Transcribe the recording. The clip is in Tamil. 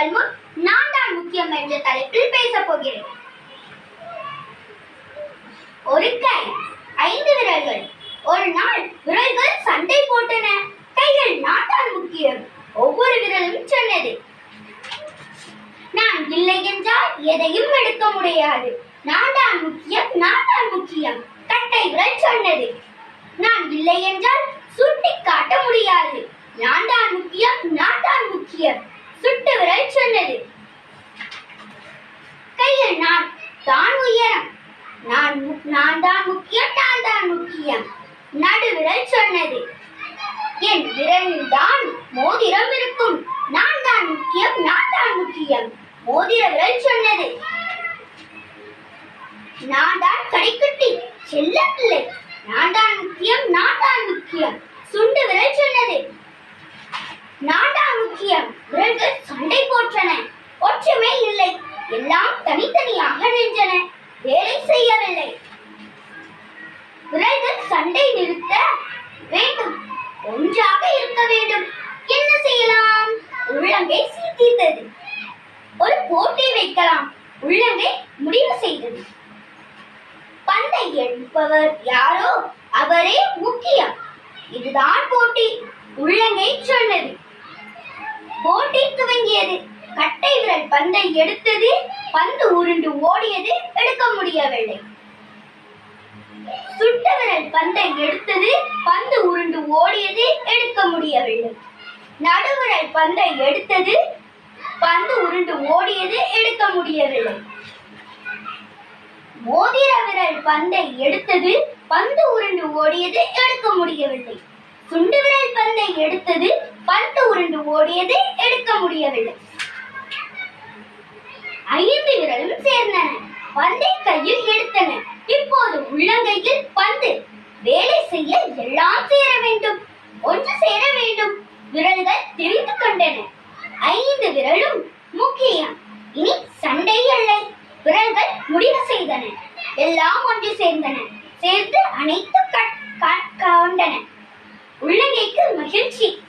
உங்கள் முன் நான் தான் முக்கியம் என்ற தலைப்பில் பேசப் போகிறேன். ஒரு கை ஐந்து விரல்கள் ஒரு நாள் விரல்கள் சண்டை போட்டன. கைகள் நான் தான் முக்கியம் ஒவ்வொரு விரலும் சொன்னது. நான் இல்லை என்றால் எதையும் எடுக்க முடியாது. நான் தான் முக்கியம் நான் தான் முக்கியம் கட்டை விரல் சொன்னது. நான் இல்லை என்றால் சுட்டி காட்ட முடியாது. நான் தான் முக்கியம் நான் தான் முக்கியம் விரல் சொன்னது. கையில் நான் தான் உயரம். நான் நான் தான் முக்கியம் நான் தான் முக்கியம். நடுவிரல் சொன்னது. என் விரலில் தான் மோதிரம் இருக்கும். நான் தான் முக்கியம் நான் தான் முக்கியம். மோதிர விரல் சொன்னது. நான் தான் கடைக்குட்டி செல்ல பிள்ளை நான் தான் முக்கியம் நான் தான் முக்கியம். சுண்டு விரல் சொன்னது. நான் தான் முக்கியம் விரல்கள் சண்டை போற்றன. ஒற்றுமை இல்லை. எல்லாம் தனித்தனியாக நின்றன. வேலை செய்யவில்லை. விரல்கள் சண்டை நிறுத்த வேண்டும். ஒன்றாக இருக்க வேண்டும். என்ன செய்யலாம்? உள்ளங்கை சீர்திருத்தது ஒரு போட்டி வைக்கலாம். உள்ளங்கை முடிவு செய்தது. பந்தை எடுப்பவர் யாரோ? அவரே முக்கியம். இதுதான் போட்டி. உள்ளங்கை சொன்னது. போட்டி துவங்கியது. கட்டை விரல் பந்தை எடுத்தது பந்து உருண்டு ஓடியது எடுக்க முடியவில்லை. சுட்ட விரல் பந்தை எடுத்தது பந்து உருண்டு ஓடியது எடுக்க முடியவில்லை. நடுவிரல் பந்தை எடுத்தது பந்து உருண்டு ஓடியது எடுக்க முடியவில்லை. மோதிர விரல் பந்தை எடுத்தது பந்து உருண்டு ஓடியது எடுக்க முடியவில்லை. சுண்டு விரல் பந்தை எடுத்தது பந்து உருண்டு ஓடியதை எடுக்க முடியவில்லை. ஐந்து விரலும் சேர்ந்தன. பந்தை கையில் எடுத்தன. இப்போது உள்ளங்கையில் பந்து. வேலை செய்ய எல்லாம் சேர வேண்டும். ஒன்று சேர வேண்டும். விரல்கள் தெரிந்து கொண்டன. ஐந்து விரலும் முக்கியம். இனி சண்டை இல்லை விரல்கள் முடிவு செய்தன. எல்லாம் ஒன்று சேர்ந்தன. சேர்த்து அனைத்து didn't she?